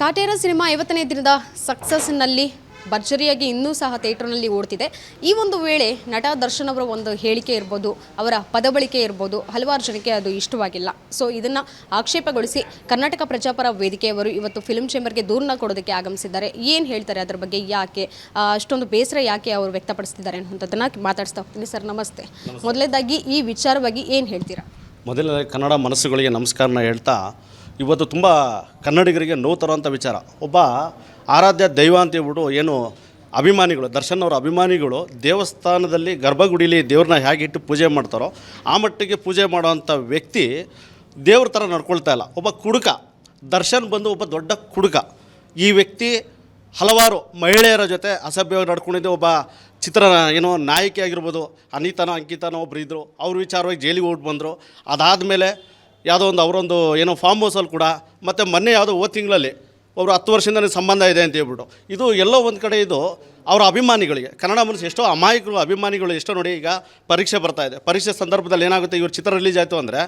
Kaatera cinema ಐವತ್ತನೇ ದಿನದ ಸಕ್ಸಸ್ನಲ್ಲಿ ಭರ್ಜರಿಯಾಗಿ ಇನ್ನೂ ಸಹ ಥಿಯೇಟರ್ನಲ್ಲಿ ಓಡ್ತಿದೆ. ಈ ಒಂದು ವೇಳೆ ನಟ ದರ್ಶನ್ ಅವರ ಒಂದು ಹೇಳಿಕೆ ಇರ್ಬೋದು ಅವರ ಪದಬಳಿಕೆ ಇರ್ಬೋದು ಹಲವಾರು ಜನಕ್ಕೆ ಅದು ಇಷ್ಟವಾಗಿಲ್ಲ. ಸೊ ಇದನ್ನು ಆಕ್ಷೇಪಗೊಳಿಸಿ ಕರ್ನಾಟಕ ಪ್ರಜಾಪರ ವೇದಿಕೆಯವರು ಇವತ್ತು ಫಿಲ್ಮ್ ಚೇಂಬರ್ಗೆ ದೂರನ್ನ ಕೊಡೋದಕ್ಕೆ ಆಗಮಿಸಿದ್ದಾರೆ. ಏನು ಹೇಳ್ತಾರೆ ಅದರ ಬಗ್ಗೆ ಯಾಕೆ ಅಷ್ಟೊಂದು ಬೇಸರ ಯಾಕೆ ಅವರು ವ್ಯಕ್ತಪಡಿಸ್ತಿದ್ದಾರೆ ಅನ್ನೋಂಥದ್ದನ್ನು ಮಾತಾಡಿಸ್ತಾ ಹೋಗ್ತೀನಿ. ಸರ್ ನಮಸ್ತೆ. ಮೊದಲನೇದಾಗಿ ಈ ವಿಚಾರವಾಗಿ ಏನು ಹೇಳ್ತೀರಾ? ಮೊದಲನೇ ಕನ್ನಡ ಮನಸ್ಸುಗಳಿಗೆ ನಮಸ್ಕಾರನ ಹೇಳ್ತಾ ಇವತ್ತು ತುಂಬ ಕನ್ನಡಿಗರಿಗೆ ನೋವು ತರುವಂಥ ವಿಚಾರ. ಒಬ್ಬ ಆರಾಧ್ಯ ದೈವ ಅಂತ ಹೇಳ್ಬಿಟ್ಟು ಏನು ಅಭಿಮಾನಿಗಳು, ದರ್ಶನ್ ಅವರ ಅಭಿಮಾನಿಗಳು ದೇವಸ್ಥಾನದಲ್ಲಿ ಗರ್ಭಗುಡಿಲಿ ದೇವ್ರನ್ನ ಹೇಗೆ ಇಟ್ಟು ಪೂಜೆ ಮಾಡ್ತಾರೋ, ಆ ಮಟ್ಟಿಗೆ ಪೂಜೆ ಮಾಡುವಂಥ ವ್ಯಕ್ತಿ ದೇವ್ರ ಥರ ನಡ್ಕೊಳ್ತಾ ಇಲ್ಲ. ಒಬ್ಬ ಕುಡುಕ, ದರ್ಶನ್ ಬಂದು ಒಬ್ಬ ದೊಡ್ಡ ಕುಡುಕ. ಈ ವ್ಯಕ್ತಿ ಹಲವಾರು ಮಹಿಳೆಯರ ಜೊತೆ ಅಸಭ್ಯವಾಗಿ ನಡ್ಕೊಂಡಿದ್ದೆ. ಒಬ್ಬ ಚಿತ್ರ ಏನೋ ನಾಯಕಿ ಆಗಿರ್ಬೋದು, ಅನಿತಾನೋ, ಅಂಕಿತಾನೋ ಒಬ್ಬರು ಇದ್ದರು ಅವ್ರ ವಿಚಾರವಾಗಿ ಜೈಲಿಗೆ ಹೋಗಿ ಬಂದರು. ಅದಾದಮೇಲೆ ಯಾವುದೋ ಒಂದು ಅವರೊಂದು ಏನೋ ಫಾರ್ಮ್ ಹೌಸಲ್ಲಿ ಕೂಡ ಮತ್ತು ಮೊನ್ನೆ ಯಾವುದೋ ಓ ತಿಂಗಳಲ್ಲಿ ಅವರು ಹತ್ತು ವರ್ಷದಿಂದ ನನಗೆ ಸಂಬಂಧ ಇದೆ ಅಂತ ಹೇಳ್ಬಿಟ್ಟು. ಇದು ಎಲ್ಲೋ ಒಂದು ಕಡೆ ಇದು ಅವರ ಅಭಿಮಾನಿಗಳಿಗೆ, ಕನ್ನಡ ಮನಸ್ಸು ಎಷ್ಟೋ ಅಮಾಯಕರು ಅಭಿಮಾನಿಗಳು ಎಷ್ಟೋ ನೋಡಿ ಈಗ ಪರೀಕ್ಷೆ ಬರ್ತಾ ಇದೆ. ಪರೀಕ್ಷೆ ಸಂದರ್ಭದಲ್ಲಿ ಏನಾಗುತ್ತೆ, ಇವ್ರ ಚಿತ್ರ ರಿಲೀಸ್ ಆಯಿತು ಅಂದರೆ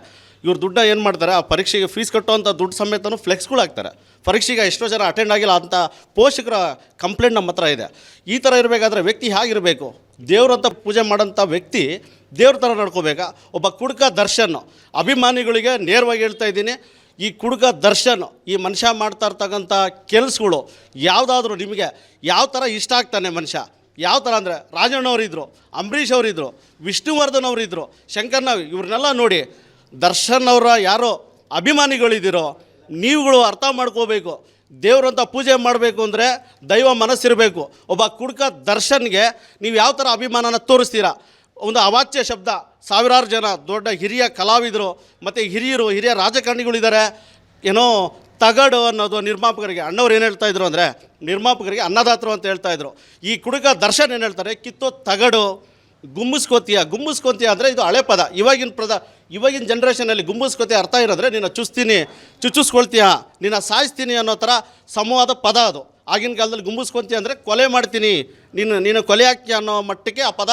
ಇವ್ರ ದುಡ್ಡ ಏನು ಮಾಡ್ತಾರೆ, ಆ ಪರೀಕ್ಷೆಗೆ ಫೀಸ್ ಕಟ್ಟುವಂಥ ದುಡ್ಡು ಸಮೇತನೂ ಫ್ಲೆಕ್ಸ್ಗಳು ಹಾಕ್ತಾರೆ. ಪರೀಕ್ಷೆಗೆ ಎಷ್ಟೋ ಜನ ಅಟೆಂಡ್ ಆಗಿಲ್ಲ ಅಂತ ಪೋಷಕರ ಕಂಪ್ಲೇಂಟ್ ನಮ್ಮ ಹತ್ರ ಇದೆ. ಈ ಥರ ಇರಬೇಕಾದ್ರೆ ವ್ಯಕ್ತಿ ಹೇಗಿರಬೇಕು? ದೇವ್ರಂತ ಪೂಜೆ ಮಾಡೋಂಥ ವ್ಯಕ್ತಿ ದೇವ್ರ ಥರ ನಡ್ಕೋಬೇಕಾ. ಒಬ್ಬ ಕುಡುಕ ದರ್ಶನ್, ಅಭಿಮಾನಿಗಳಿಗೆ ನೇರವಾಗಿ ಹೇಳ್ತಾ ಇದ್ದೀನಿ, ಈ ಕುಡುಕ ದರ್ಶನ್, ಈ ಮನುಷ್ಯ ಮಾಡ್ತಾ ಇರ್ತಕ್ಕಂಥ ಕೆಲಸಗಳು ಯಾವುದಾದ್ರೂ ನಿಮಗೆ ಯಾವ ಥರ ಇಷ್ಟ ಆಗ್ತಾನೆ ಮನುಷ್ಯ? ಯಾವ ಥರ ಅಂದರೆ ರಾಜಣ್ಣವರಿದ್ದರು ಅಂಬರೀಷ್ ಅವರಿದ್ದರು ವಿಷ್ಣುವರ್ಧನ್ ಅವರಿದ್ದರು ಶಂಕರ್ನ ಇವ್ರನ್ನೆಲ್ಲ ನೋಡಿ ದರ್ಶನ್ ಅವರ ಯಾರೋ ಅಭಿಮಾನಿಗಳಿದ್ದೀರೋ ನೀವುಗಳು ಅರ್ಥ ಮಾಡ್ಕೋಬೇಕು. ದೇವ್ರಂತ ಪೂಜೆ ಮಾಡಬೇಕು ಅಂದರೆ ದೈವ ಮನಸ್ಸಿರಬೇಕು. ಒಬ್ಬ ಕುಡುಕ ದರ್ಶನ್ಗೆ ನೀವು ಯಾವ ಥರ ಅಭಿಮಾನನ ತೋರಿಸ್ತೀರಾ? ಒಂದು ಅವಾಚ್ಯ ಶಬ್ದ. ಸಾವಿರಾರು ಜನ ದೊಡ್ಡ ಹಿರಿಯ ಕಲಾವಿದರು, ಮತ್ತು ಹಿರಿಯರು, ಹಿರಿಯ ರಾಜಕಾರಣಿಗಳಿದ್ದಾರೆ. ಏನೋ ತಗಡು ಅನ್ನೋದು ನಿರ್ಮಾಪಕರಿಗೆ, ಅಣ್ಣವ್ರು ಏನು ಹೇಳ್ತಾ ಇದ್ರು ಅಂದರೆ, ನಿರ್ಮಾಪಕರಿಗೆ ಅನ್ನದಾತರು ಅಂತ ಹೇಳ್ತಾ ಇದ್ರು. ಈ ಕುಡುಕ ದರ್ಶನ್ ಏನು ಹೇಳ್ತಾರೆ? ಕಿತ್ತೋ ತಗಡು. ಗುಮ್ಮಿಸ್ಕೋತೀಯ ಗುಮ್ಮಿಸ್ಕೋತೀಯ ಅಂದರೆ ಇದು ಹಳೆ ಪದ. ಇವಾಗಿನ ಪದ ಇವಾಗಿನ ಜನ್ರೇಷನಲ್ಲಿ ಗುಂಬಿಸ್ಕೋತೀಯ ಅರ್ಥ ಇರೋದ್ರೆ ನಿನ್ನ ಚುಚ್ತೀನಿ, ಚುಚ್ಚಿಸ್ಕೊಳ್ತೀಯ, ನಿನ್ನ ಸಾಯಿಸ್ತೀನಿ ಅನ್ನೋ ಥರ ಸಮವಾದ ಪದ ಅದು. ಆಗಿನ ಕಾಲದಲ್ಲಿ ಗುಂಬಿಸ್ಕೊತೀಯ ಅಂದರೆ ಕೊಲೆ ಮಾಡ್ತೀನಿ, ನೀನು ನೀನು ಕೊಲೆ ಹಾಕಿ ಅನ್ನೋ ಮಟ್ಟಕ್ಕೆ ಆ ಪದ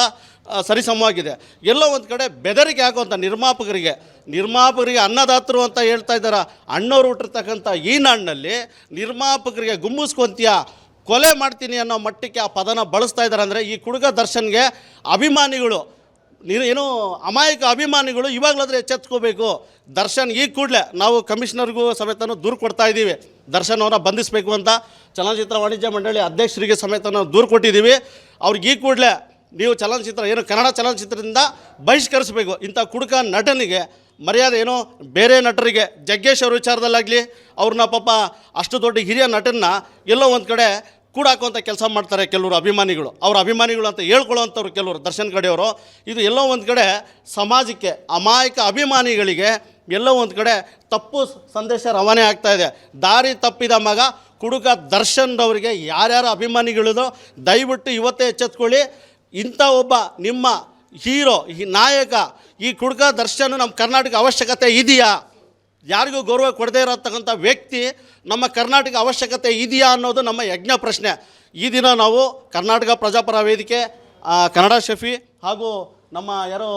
ಸರಿಸಮವಾಗಿದೆ. ಎಲ್ಲೋ ಒಂದು ಕಡೆ ಬೆದರಿಕೆ ಆಗುವಂಥ ನಿರ್ಮಾಪಕರಿಗೆ ನಿರ್ಮಾಪಕರಿಗೆ ಅನ್ನದಾತರು ಅಂತ ಹೇಳ್ತಾ ಇದ್ದಾರೆ, ಅಣ್ಣವ್ರು ಹುಟ್ಟಿರ್ತಕ್ಕಂಥ ಈ ನಾಡಿನಲ್ಲಿ ನಿರ್ಮಾಪಕರಿಗೆ ಗುಮ್ಮಿಸ್ಕೊಂತೀಯ ಕೊಲೆ ಮಾಡ್ತೀನಿ ಅನ್ನೋ ಮಟ್ಟಕ್ಕೆ ಆ ಪದನ ಬಳಸ್ತಾ ಇದ್ದಾರೆ ಅಂದರೆ ಈ ಕುಡುಗ ದರ್ಶನ್ಗೆ ಅಭಿಮಾನಿಗಳು, ನೀನು ಏನು ಅಮಾಯಕ ಅಭಿಮಾನಿಗಳು ಇವಾಗಲಾದರೆ ಎಚ್ಚೆತ್ಕೋಬೇಕು. ದರ್ಶನ್ ಈಗ ಕೂಡಲೇ ನಾವು ಕಮಿಷನರ್ಗೂ ಸಮೇತನೂ ದೂರು ಕೊಡ್ತಾ ಇದ್ದೀವಿ. ದರ್ಶನ್ ಅವರ ಬಂಧಿಸಬೇಕು ಅಂತ ಚಲನಚಿತ್ರ ವಾಣಿಜ್ಯ ಮಂಡಳಿ ಅಧ್ಯಕ್ಷರಿಗೆ ಸಮೇತ ನಾವು ದೂರು ಕೊಟ್ಟಿದ್ದೀವಿ. ಅವ್ರಿಗೆ ಈ ಕೂಡಲೇ ನೀವು ಚಲನಚಿತ್ರ, ಏನು ಕನ್ನಡ ಚಲನಚಿತ್ರದಿಂದ ಬಹಿಷ್ಕರಿಸಬೇಕು ಇಂಥ ಕುಡುಕ ನಟನಿಗೆ ಮರ್ಯಾದೆ ಏನೋ ಬೇರೆ ನಟರಿಗೆ, ಜಗ್ಗೇಶ್ ಅವ್ರ ವಿಚಾರದಲ್ಲಾಗಲಿ ಅವ್ರನ್ನ ಪಾಪ ಅಷ್ಟು ದೊಡ್ಡ ಹಿರಿಯ ನಟನ್ನ ಎಲ್ಲೋ ಒಂದು ಕಡೆ ಕೂಡಾಕುವಂಥ ಕೆಲಸ ಮಾಡ್ತಾರೆ ಕೆಲವರು ಅಭಿಮಾನಿಗಳು. ಅವ್ರ ಅಭಿಮಾನಿಗಳು ಅಂತ ಹೇಳ್ಕೊಳ್ಳೋವಂಥವ್ರು ಕೆಲವರು, ದರ್ಶನ್ ಕಡೆಯವರು ಇದು ಎಲ್ಲೋ ಒಂದು ಕಡೆ ಸಮಾಜಕ್ಕೆ ಅಮಾಯಕ ಅಭಿಮಾನಿಗಳಿಗೆ ಎಲ್ಲೋ ಒಂದು ಕಡೆ ತಪ್ಪು ಸಂದೇಶ ರವಾನೆ ಆಗ್ತಾ ಇದೆ. ದಾರಿ ತಪ್ಪಿದ ಮಗ ಕುಡುಕ ದರ್ಶನ್ ಅವರಿಗೆ ಯಾರ್ಯಾರು ಅಭಿಮಾನಿಗಳಿದೋ ದಯವಿಟ್ಟು ಇವತ್ತೇ ಎಚ್ಚೆತ್ಕೊಳ್ಳಿ. ಇಂಥ ಒಬ್ಬ ನಿಮ್ಮ ಹೀರೋ, ಈ ನಾಯಕ, ಈ ಕುಡುಕ ದರ್ಶನ ನಮ್ಮ ಕರ್ನಾಟಕ ಅವಶ್ಯಕತೆ ಇದೆಯಾ? ಯಾರಿಗೂ ಗೌರವ ಕೊಡದೇ ಇರತಕ್ಕಂಥ ವ್ಯಕ್ತಿ ನಮ್ಮ ಕರ್ನಾಟಕ ಅವಶ್ಯಕತೆ ಇದೆಯಾ ಅನ್ನೋದು ನಮ್ಮ ಯಜ್ಞ ಪ್ರಶ್ನೆ. ಈ ದಿನ ನಾವು ಕರ್ನಾಟಕ ಪ್ರಜಾಪರ ವೇದಿಕೆ ಕನ್ನಡ ಶಫಿ ಹಾಗೂ ನಮ್ಮ ಯಾರೋ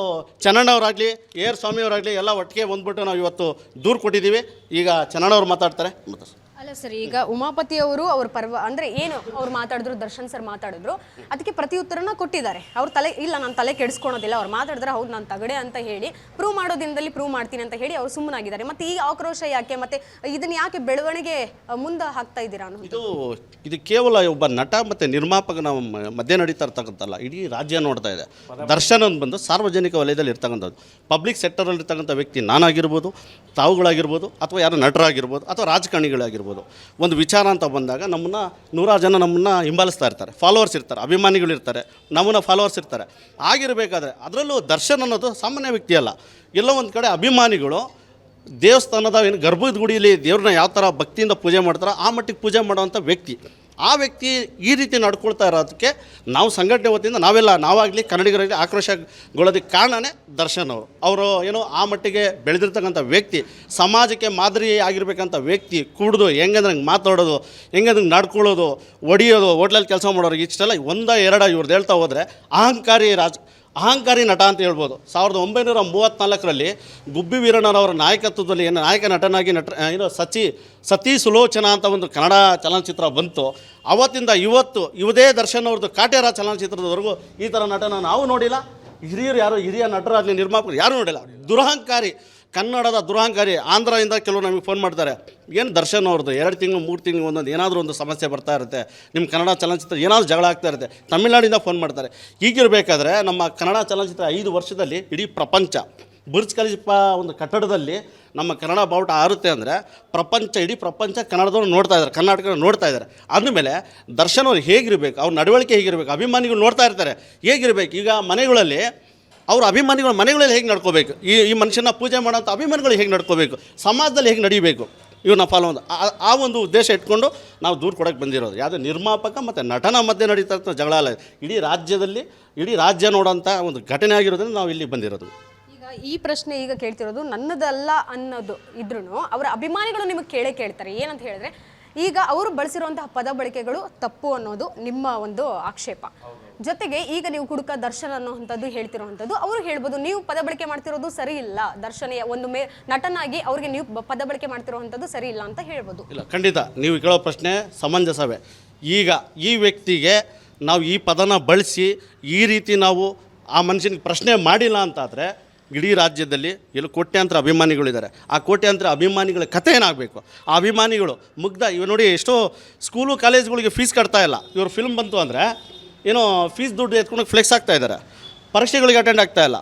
ಚನ್ನಣ್ಣವರಾಗಲಿ ಏರ್ ಸ್ವಾಮಿಯವರಾಗಲಿ ಎಲ್ಲ ಒಟ್ಟಿಗೆ ಬಂದ್ಬಿಟ್ಟು ನಾವು ಇವತ್ತು ದೂರು ಕೊಟ್ಟಿದ್ದೀವಿ. ಈಗ ಚನ್ನಣ್ಣವ್ರು ಮಾತಾಡ್ತಾರೆ. ಮಾತಾಡ್ಸಿ. ಅಲ್ಲ ಸರ್, ಈಗ ಉಮಾಪತಿ ಅವರು ಅವ್ರ ಪರ್ವ, ಅಂದ್ರೆ ಏನು ಅವ್ರು ಮಾತಾಡಿದ್ರು, ದರ್ಶನ್ ಸರ್ ಮಾತಾಡಿದ್ರು, ಅದಕ್ಕೆ ಪ್ರತಿ ಉತ್ತರನ ಕೊಟ್ಟಿದ್ದಾರೆ. ಅವ್ರ ತಲೆ, ಇಲ್ಲ, ನಾನು ತಲೆ ಕೆಡಿಸ್ಕೊಳೋದಿಲ್ಲ, ಅವ್ರು ಮಾತಾಡಿದ್ರೆ ಹೌದು, ನಾನು ತಗಡೆ ಅಂತ ಹೇಳಿ ಪ್ರೂವ್ ಮಾಡೋ ದಿನದಲ್ಲಿ ಪ್ರೂವ್ ಮಾಡ್ತೀನಿ ಅಂತ ಹೇಳಿ ಅವ್ರು ಸುಮ್ಮನಾಗಿದ್ದಾರೆ. ಮತ್ತೆ ಈ ಆಕ್ರೋಶ ಯಾಕೆ, ಮತ್ತೆ ಇದನ್ನ ಯಾಕೆ ಬೆಳವಣಿಗೆ ಮುಂದೆ ಹಾಕ್ತಾ ಇದ್ದೀರಾ ಇದು ಇದು ಕೇವಲ ಒಬ್ಬ ನಟ ಮತ್ತೆ ನಿರ್ಮಾಪಕನ ಮಧ್ಯೆ ನಡೀತಾ ಇರ್ತಕ್ಕಂಥಲ್ಲ, ಇಡೀ ರಾಜ್ಯ ನೋಡ್ತಾ ಇದೆ. ದರ್ಶನ್ ಅಂತ ಬಂದು ಸಾರ್ವಜನಿಕ ವಲಯದಲ್ಲಿ ಇರ್ತಕ್ಕಂಥದ್ದು ಪಬ್ಲಿಕ್ ಸೆಕ್ಟರಲ್ಲಿ ಇರ್ತಕ್ಕಂಥ ವ್ಯಕ್ತಿ ನಾನಾಗಿರ್ಬೋದು, ತಾವುಗಳಾಗಿರ್ಬೋದು, ಅಥವಾ ಯಾರು ನಟರಾಗಿರ್ಬೋದು, ಅಥವಾ ರಾಜಕಾರಣಿಗಳಾಗಿರ್ಬೋದು. ಒಂದು ವಿಚಾರ ಅಂತ ಬಂದಾಗ ನಮ್ಮನ್ನು ನೂರಾರು ಜನ ನಮ್ಮನ್ನು ಹಿಂಬಾಲಿಸ್ತಾ ಇರ್ತಾರೆ. ಫಾಲೋವರ್ಸ್ ಇರ್ತಾರೆ, ಅಭಿಮಾನಿಗಳು ಇರ್ತಾರೆ, ನಮ್ಮನ್ನ ಫಾಲೋವರ್ಸ್ ಇರ್ತಾರೆ. ಆಗಿರಬೇಕಾದ್ರೆ ಅದರಲ್ಲೂ ದರ್ಶನ್ ಅನ್ನೋದು ಸಾಮಾನ್ಯ ವ್ಯಕ್ತಿ ಅಲ್ಲ. ಎಲ್ಲೋ ಒಂದು ಕಡೆ ಅಭಿಮಾನಿಗಳು ದೇವಸ್ಥಾನದ ಏನು ಗರ್ಭದ ಗುಡಿಯಲ್ಲಿ ದೇವ್ರನ್ನ ಯಾವ ಥರ ಭಕ್ತಿಯಿಂದ ಪೂಜೆ ಮಾಡ್ತಾರೋ ಆ ಮಟ್ಟಿಗೆ ಪೂಜೆ ಮಾಡುವಂಥ ವ್ಯಕ್ತಿ. ಆ ವ್ಯಕ್ತಿ ಈ ರೀತಿ ನಡ್ಕೊಳ್ತಾ ಇರೋದಕ್ಕೆ ನಾವು ಸಂಘಟನೆ ವತಿಯಿಂದ ನಾವೆಲ್ಲ, ನಾವಾಗಲಿ ಕನ್ನಡಿಗರಲ್ಲಿ ಆಕ್ರೋಶಗೊಳ್ಳೋದಕ್ಕೆ ಕಾರಣನೇ ದರ್ಶನ್ ಅವರು. ಅವರು ಏನೋ ಆ ಮಟ್ಟಿಗೆ ಬೆಳೆದಿರ್ತಕ್ಕಂಥ ವ್ಯಕ್ತಿ, ಸಮಾಜಕ್ಕೆ ಮಾದರಿ ಆಗಿರ್ಬೇಕಂತ ವ್ಯಕ್ತಿ, ಕುಡಿದು ಹಂಗೆ ಮಾತಾಡೋದು, ಹೆಂಗಂದ್ರೆ ನಡ್ಕೊಳ್ಳೋದು, ಒಡಿಯೋದು, ಹೋಟ್ಲಲ್ಲಿ ಕೆಲಸ ಮಾಡೋರು ಇಷ್ಟೆಲ್ಲ ಒಂದ, ಎರಡ ಇವ್ರದ್ದು ಹೇಳ್ತಾ ಹೋದರೆ ಅಹಂಕಾರಿ ರಾಜ ಅಹಂಕಾರಿ ನಟ ಅಂತ ಹೇಳ್ಬೋದು. ಸಾವಿರದ ಒಂಬೈನೂರ ಮೂವತ್ತ್ನಾಲ್ಕರಲ್ಲಿ ಗುಬ್ಬಿ ವೀರಣ್ಣನವರ ನಾಯಕತ್ವದಲ್ಲಿ ಏನು ನಾಯಕ ನಟನಾಗಿ ನಟ ಏನು ಸಚಿ, ಸತಿ ಸುಲೋಚನಾ ಅಂತ ಒಂದು ಕನ್ನಡ ಚಲನಚಿತ್ರ ಬಂತು. ಅವತ್ತಿಂದ ಇವತ್ತು ಇವುದೇ ದರ್ಶನ್ ಅವ್ರದ್ದು ಕಾಟೇರ ಚಲನಚಿತ್ರದವರೆಗೂ ಈ ಥರ ನಟನ ನಾವು ನೋಡಿಲ್ಲ. ಹಿರಿಯರು ಯಾರು ಹಿರಿಯ ನಟರಾಗಲಿ ನಿರ್ಮಾಪಕರು ಯಾರೂ ನೋಡಿಲ್ಲ. ದುರಹಂಕಾರಿ ಕನ್ನಡದ ದುರಹಂಕಾರಿ ಆಂಧ್ರದಿಂದ ಕೆಲವರು ನಮಗೆ ಫೋನ್ ಮಾಡ್ತಾರೆ. ಏನು ದರ್ಶನ್ ಅವ್ರದ್ದು? ಎರಡು ತಿಂಗಳು, ಮೂರು ತಿಂಗಳು ಒಂದೊಂದು ಏನಾದರೂ ಒಂದು ಸಮಸ್ಯೆ ಬರ್ತಾ ಇರುತ್ತೆ. ನಿಮ್ಮ ಕನ್ನಡ ಚಲನಚಿತ್ರ ಏನಾದರೂ ಜಗಳ ಆಗ್ತಾ ಇರುತ್ತೆ. ತಮಿಳ್ನಾಡಿಂದ ಫೋನ್ ಮಾಡ್ತಾರೆ. ಈಗಿರಬೇಕಾದ್ರೆ ನಮ್ಮ ಕನ್ನಡ ಚಲನಚಿತ್ರ ಐದು ವರ್ಷದಲ್ಲಿ ಇಡೀ ಪ್ರಪಂಚ, ಬುರ್ಜ್ ಖಲೀಫಾ ಒಂದು ಕಟ್ಟಡದಲ್ಲಿ ನಮ್ಮ ಕನ್ನಡ ಬಾವುಟ ಆರುತ್ತೆ ಅಂದರೆ ಪ್ರಪಂಚ, ಇಡೀ ಪ್ರಪಂಚ ಕನ್ನಡದವ್ರು ನೋಡ್ತಾ ಇದ್ದಾರೆ ಕರ್ನಾಟಕ ನೋಡ್ತಾ ಇದ್ದಾರೆ. ಅಂದಮೇಲೆ ದರ್ಶನ್ ಅವ್ರು ಹೇಗಿರಬೇಕು, ಅವ್ರ ನಡವಳಿಕೆ ಹೇಗಿರಬೇಕು, ಅಭಿಮಾನಿಗಳು ನೋಡ್ತಾ ಇರ್ತಾರೆ. ಹೇಗಿರಬೇಕು? ಈಗ ಮನೆಗಳಲ್ಲಿ ಅವ್ರ ಅಭಿಮಾನಿಗಳ ಮನೆಗಳಲ್ಲಿ ಹೇಗೆ ನಡ್ಕೋಬೇಕು? ಈ ಈ ಮನುಷ್ಯನ ಪೂಜೆ ಮಾಡೋಂಥ ಅಭಿಮಾನಿಗಳು ಹೇಗೆ ನಡ್ಕೋಬೇಕು? ಸಮಾಜದಲ್ಲಿ ಹೇಗೆ ನಡೀಬೇಕು? ಇವ್ರನ್ನ ಫಾಲೋ ಒಂದು ಆ- ಒಂದು ಉದ್ದೇಶ ಇಟ್ಕೊಂಡು ನಾವು ದೂರು ಕೊಡೋಕ್ಕೆ ಬಂದಿರೋದು. ಯಾವುದೇ ನಿರ್ಮಾಪಕ ಮತ್ತು ನಟನ ಮಧ್ಯೆ ನಡೀತಾ ಇರ್ತದೆ ಜಗಳ ಅಲ್ಲ ಇಡೀ ರಾಜ್ಯದಲ್ಲಿ, ಇಡೀ ರಾಜ್ಯ ನೋಡೋಂಥ ಒಂದು ಘಟನೆ ಆಗಿರೋದ್ರಿಂದ ನಾವು ಇಲ್ಲಿ ಬಂದಿರೋದು. ಈಗ ಈ ಪ್ರಶ್ನೆ ಈಗ ಕೇಳ್ತಿರೋದು ನನ್ನದಲ್ಲ ಅನ್ನೋದು ಇದ್ರೂ ಅವರ ಅಭಿಮಾನಿಗಳು ನಿಮಗೆ ಕೇಳೇ ಕೇಳ್ತಾರೆ. ಏನಂತ ಹೇಳಿದ್ರೆ ಈಗ ಅವರು ಬಳಸಿರುವಂತಹ ಪದ ಬಳಕೆಗಳು ತಪ್ಪು ಅನ್ನೋದು ನಿಮ್ಮ ಒಂದು ಆಕ್ಷೇಪ. ಜೊತೆಗೆ ಈಗ ನೀವು ಕುಡುಕ ದರ್ಶನ ಅನ್ನೋವಂಥದ್ದು ಹೇಳ್ತಿರೋವಂಥದ್ದು, ಅವರು ಹೇಳ್ಬೋದು, ನೀವು ಪದ ಬಳಕೆ ಮಾಡ್ತಿರೋದು ಸರಿ ಇಲ್ಲ. ದರ್ಶನ ಒಂದು ಮೇ, ನಟನಾಗಿ ಅವ್ರಿಗೆ ನೀವು ಪದ ಬಳಕೆ ಮಾಡ್ತಿರೋವಂಥದ್ದು ಸರಿ ಇಲ್ಲ ಅಂತ ಹೇಳ್ಬೋದು. ಇಲ್ಲ, ಖಂಡಿತ. ನೀವು ಕೇಳೋ ಪ್ರಶ್ನೆ ಸಮಂಜಸವೇ. ಈಗ ಈ ವ್ಯಕ್ತಿಗೆ ನಾವು ಈ ಪದನ ಬಳಸಿ ಈ ರೀತಿ ನಾವು ಆ ಮನುಷ್ಯನಿಗೆ ಪ್ರಶ್ನೆ ಮಾಡಿಲ್ಲ ಅಂತಾದರೆ ಇಡೀ ರಾಜ್ಯದಲ್ಲಿ ಎಲ್ಲ ಕೋಟ್ಯಾಂತರ ಅಭಿಮಾನಿಗಳಿದ್ದಾರೆ. ಆ ಕೋಟ್ಯಾಂತರ ಅಭಿಮಾನಿಗಳ ಕಥೆ ಏನಾಗಬೇಕು? ಆ ಅಭಿಮಾನಿಗಳು ಮುಗ್ಧ, ಇವ ನೋಡಿ ಎಷ್ಟೋ ಸ್ಕೂಲು ಕಾಲೇಜ್ಗಳಿಗೆ ಫೀಸ್ ಕಟ್ತಾ ಇಲ್ಲ. ಇವ್ರ ಫಿಲ್ಮ್ ಬಂತು ಅಂದರೆ ಏನೋ ಫೀಸ್ ದುಡ್ಡು ಎತ್ಕೊಂಡು ಫ್ಲೆಕ್ಸ್ ಆಗ್ತಾ ಇದ್ದಾರೆ. ಪರೀಕ್ಷೆಗಳಿಗೆ ಅಟೆಂಡ್ ಆಗ್ತಾ ಇಲ್ಲ.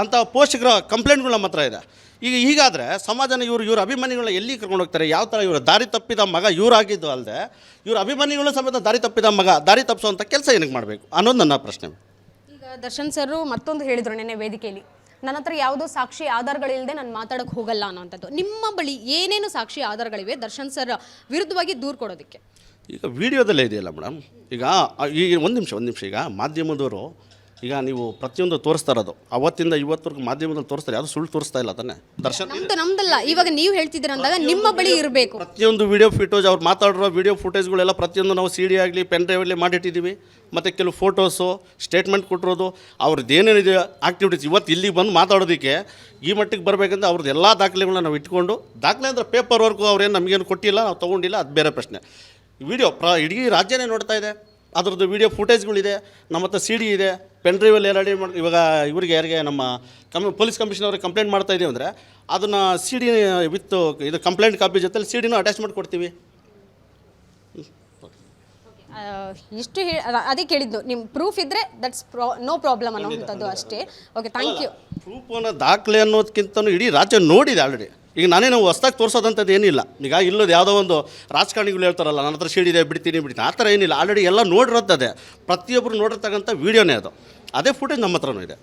ಅಂಥ ಪೋಷಕರ ಕಂಪ್ಲೇಂಟ್ಗಳು ನಮ್ಮ ಹತ್ರ ಇದೆ. ಈಗ ಹೀಗಾದರೆ ಸಮಾಜನ ಇವರು, ಇವ್ರ ಅಭಿಮಾನಿಗಳನ್ನ ಎಲ್ಲಿ ಕರ್ಕೊಂಡು ಹೋಗ್ತಾರೆ? ಯಾವ ಥರ ಇವರು ದಾರಿ ತಪ್ಪಿದ ಮಗ ಇವರಾಗಿದ್ದು ಅಲ್ಲದೆ ಇವ್ರ ಅಭಿಮಾನಿಗಳು ಸಮೇತ ದಾರಿ ತಪ್ಪಿದ ಮಗ ದಾರಿ ತಪ್ಪಿಸುವಂಥ ಕೆಲಸ ಏನಕ್ಕೆ ಮಾಡಬೇಕು ಅನ್ನೋದು ನನ್ನ ಪ್ರಶ್ನೆ. ಈಗ ದರ್ಶನ್ ಸರ್ ಮತ್ತೊಂದು ಹೇಳಿದರು ನೆನ್ನೆ ವೇದಿಕೆಯಲ್ಲಿ. ನನ್ನ ಹತ್ರ ಯಾವುದೋ ಸಾಕ್ಷಿ ಆಧಾರಗಳಿಲ್ಲದೆ ನಾನು ಮಾತಾಡೋಕ್ಕೆ ಹೋಗಲ್ಲ ಅನ್ನೋಂಥದ್ದು ನಿಮ್ಮ ಬಳಿ ಏನೇನು ಸಾಕ್ಷಿ ಆಧಾರಗಳಿವೆ? ದರ್ಶನ್ ಸರ್ ವಿರುದ್ಧವಾಗಿ ದೂರು ಕೊಡೋದಕ್ಕೆ. ಈಗ ವಿಡಿಯೋದಲ್ಲೇ ಇದೆಯಲ್ಲ ಮೇಡಮ್? ಈಗ ಈಗ ಒಂದು ನಿಮಿಷ ಒಂದು ನಿಮಿಷ. ಈಗ ಮಾಧ್ಯಮದವರು ಈಗ ನೀವು ಪ್ರತಿಯೊಂದು ತೋರಿಸ್ತಾ ಇರೋದು. ಅವತ್ತಿಂದ ಇವತ್ತವರೆಗೂ ಮಾಧ್ಯಮದಲ್ಲಿ ತೋರಿಸ್ತಾರೆ. ಅದು ಸುಳ್ಳು ತೋರಿಸ್ತಾ ಇಲ್ಲ ತಾನೆ? ದರ್ಶನ್ ನಮ್ದು ನಮ್ದಲ್ಲ. ಇವಾಗ ನೀವು ಹೇಳ್ತಿದ್ದೀರ ಅಂದಾಗ ನಿಮ್ಮ ಬಳಿ ಇರಬೇಕು. ಪ್ರತಿಯೊಂದು ವಿಡಿಯೋ ಫೋಟೋಸ್ ಅವ್ರು ಮಾತಾಡಿರೋ ವಿಡಿಯೋ ಫುಟೇಜ್ಗಳೆಲ್ಲ ಪ್ರತಿಯೊಂದು ನಾವು ಸಿ ಡಿ ಆಗಲಿ ಪೆನ್ ಡ್ರೈವಲ್ಲಿ ಮಾಡಿಟ್ಟಿದ್ದೀವಿ. ಮತ್ತು ಕೆಲವು ಫೋಟೋಸು ಸ್ಟೇಟ್ಮೆಂಟ್ ಕೊಟ್ಟಿರೋದು. ಅವ್ರದ್ದು ಏನೇನಿದೆ ಆಕ್ಟಿವಿಟೀಸ್ ಇವತ್ತು ಇಲ್ಲಿ ಬಂದು ಮಾತಾಡೋದಕ್ಕೆ ಈ ಮಟ್ಟಿಗೆ ಬರಬೇಕಂದ್ರೆ ಅವ್ರದ್ದು ಎಲ್ಲ ದಾಖಲೆಗಳನ್ನ ನಾವು ಇಟ್ಕೊಂಡು ದಾಖಲೆ ಅಂದರೆ ಪೇಪರ್ ವರ್ಕು ಅವ್ರೇನು ನಮಗೇನು ಕೊಟ್ಟಿಲ್ಲ ನಾವು ತೊಗೊಂಡಿಲ್ಲ ಅದು ಬೇರೆ ಪ್ರಶ್ನೆ. ವಿಡಿಯೋ ಪ್ರ ಇಡೀ ರಾಜ್ಯನೇ ನೋಡ್ತಾ ಇದೆ. ಅದರದ್ದು ವಿಡಿಯೋ ಫುಟೇಜ್ಗಳಿದೆ ನಮ್ಮ ಹತ್ರ ಸಿ ಡಿ ಇದೆ ಪೆನ್ ಡ್ರೈವಲ್ಲಿ ರೆಡಿ ಮಾಡಿ ಇವಾಗ ಇವರಿಗೆ ಯಾರಿಗೆ ನಮ್ಮ ಕಮ್ ಪೊಲೀಸ್ ಕಮಿಷನವ್ರಿಗೆ ಕಂಪ್ಲೇಂಟ್ ಮಾಡ್ತಾ ಇದೀವಿ ಅಂದರೆ ಅದನ್ನು ಸಿ ಡಿ ವಿತ್ ಇದು ಕಂಪ್ಲೇಂಟ್ ಕಾಪಿ ಜೊತೆಲಿ ಸಿ ಡಿನೂ ಅಟ್ಯಾಚ್ ಮಾಡಿ ಕೊಡ್ತೀವಿ ಇಷ್ಟು ಹೇಳಿ ಅದ- ಕೇಳಿದ್ದು. ನಿಮ್ಮ ಪ್ರೂಫ್ ಇದ್ರೆ ದಟ್ಸ್ ಪ್ರಾ ನೋ ಪ್ರಾಬ್ಲಮ್ ಅನ್ನೋವಂಥದ್ದು ಅಷ್ಟೇ. ಓಕೆ ಥ್ಯಾಂಕ್ ಯು ಪ್ರೂಫ್ ಅನ್ನೋ ದಾಖಲೆ ಅನ್ನೋದಕ್ಕಿಂತ ಇಡೀ ರಾಜ್ಯ ನೋಡಿದೆ ಆಲ್ರೆಡಿ ಈಗ ನಾನೇನು ಹೊಸ್ದಾಗಿ ತೋರಿಸೋದಂಥದ್ದು ಏನಿಲ್ಲ. ಈಗ ಇಲ್ಲದ ಯಾವುದೋ ಒಂದು ರಾಜಕಾರಣಿಗಳು ಹೇಳ್ತಾರಲ್ಲ ನನ್ನ ಹತ್ರ ಶೀಡಿದೆ ಬಿಡ್ತೀನಿ ಬಿಡ್ತೀನಿ. ಆ ಥರ ಏನಿಲ್ಲ. ಆಲ್ರೆಡಿ ಎಲ್ಲ ನೋಡಿರೋದೇ ಪ್ರತಿಯೊಬ್ಬರು ನೋಡಿರ್ತಕ್ಕಂಥ ವೀಡಿಯೋನೇ ಅದು. ಅದೇ ಫುಟೇಜ್ ನಮ್ಮ ಹತ್ರನೂ ಇದೆ.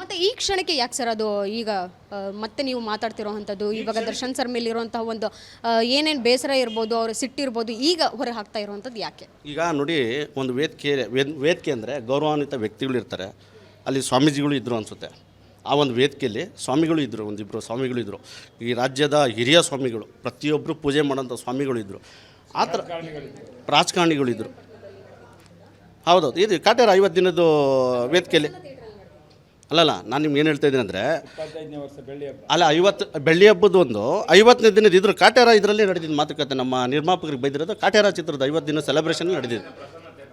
ಮತ್ತೆ ಈ ಕ್ಷಣಕ್ಕೆ ಯಾಕೆ ಸರ್ ಅದು ಈಗ ಮತ್ತೆ ನೀವು ಮಾತಾಡ್ತಿರೋವಂಥದ್ದು ಇವಾಗ ದರ್ಶನ್ ಸರ್ ಮೇಲೆ ಇರುವಂತಹ ಒಂದು ಏನೇನು ಬೇಸರ ಇರ್ಬೋದು ಅವ್ರ ಸಿಟ್ಟಿರ್ಬೋದು ಈಗ ಹೊರ ಹಾಕ್ತಾ ಇರುವಂಥದ್ದು ಯಾಕೆ? ಈಗ ನೋಡಿ ಒಂದು ವೇದಿಕೆ ವೇದ್ ವೇದಿಕೆ ಅಂದರೆ ಗೌರವಾನ್ವಿತ ವ್ಯಕ್ತಿಗಳು ಇರ್ತಾರೆ. ಅಲ್ಲಿ ಸ್ವಾಮೀಜಿಗಳು ಇದ್ದರು ಅನಿಸುತ್ತೆ. ಆ ಒಂದು ವೇದಿಕೆಯಲ್ಲಿ ಸ್ವಾಮಿಗಳು ಇದ್ದರು ಒಂದಿಬ್ಬರು ಸ್ವಾಮಿಗಳು ಇದ್ದರು ಈ ರಾಜ್ಯದ ಹಿರಿಯ ಸ್ವಾಮಿಗಳು ಪ್ರತಿಯೊಬ್ಬರು ಪೂಜೆ ಮಾಡೋಂಥ ಸ್ವಾಮಿಗಳು ಇದ್ದರು ಆ ಥರ ರಾಜಕಾರಣಿಗಳಿದ್ದರು ಹೌದೌದು. ಇದು ಕಾಟೇರ ಐವತ್ತು ದಿನದ ವೇದಿಕೆಯಲ್ಲಿ. ಅಲ್ಲಲ್ಲ ನಾನು ನಿಮ್ಗೆ ಏನು ಹೇಳ್ತಾ ಇದ್ದೀನಿ ಅಂದರೆ ಅಲ್ಲ ಐವತ್ತು ಬೆಳ್ಳಿ ಹಬ್ಬದ ಒಂದು ಐವತ್ತನೇ ದಿನದ ಇದ್ರು. ಕಾಟೇರ ಇದರಲ್ಲಿ ನಡೆದಿದ್ದು ಮಾತುಕತೆ. ನಮ್ಮ ನಿರ್ಮಾಪಕರಿಗೆ ಬೈದಿರೋದು ಕಾಟೇರ ಚಿತ್ರದ ಐವತ್ತು ದಿನ ಸೆಲೆಬ್ರೇಷನ್ ನಡೆದಿದ್ದು.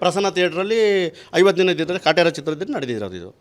ಪ್ರಸನ್ನ ಥಿಯೇಟ್ರಲ್ಲಿ ಐವತ್ತು ದಿನದ ಇದ್ರಲ್ಲಿ ಕಾಟೇರ ಚಿತ್ರದಲ್ಲಿ ನಡೆದಿರೋದು ಇದು.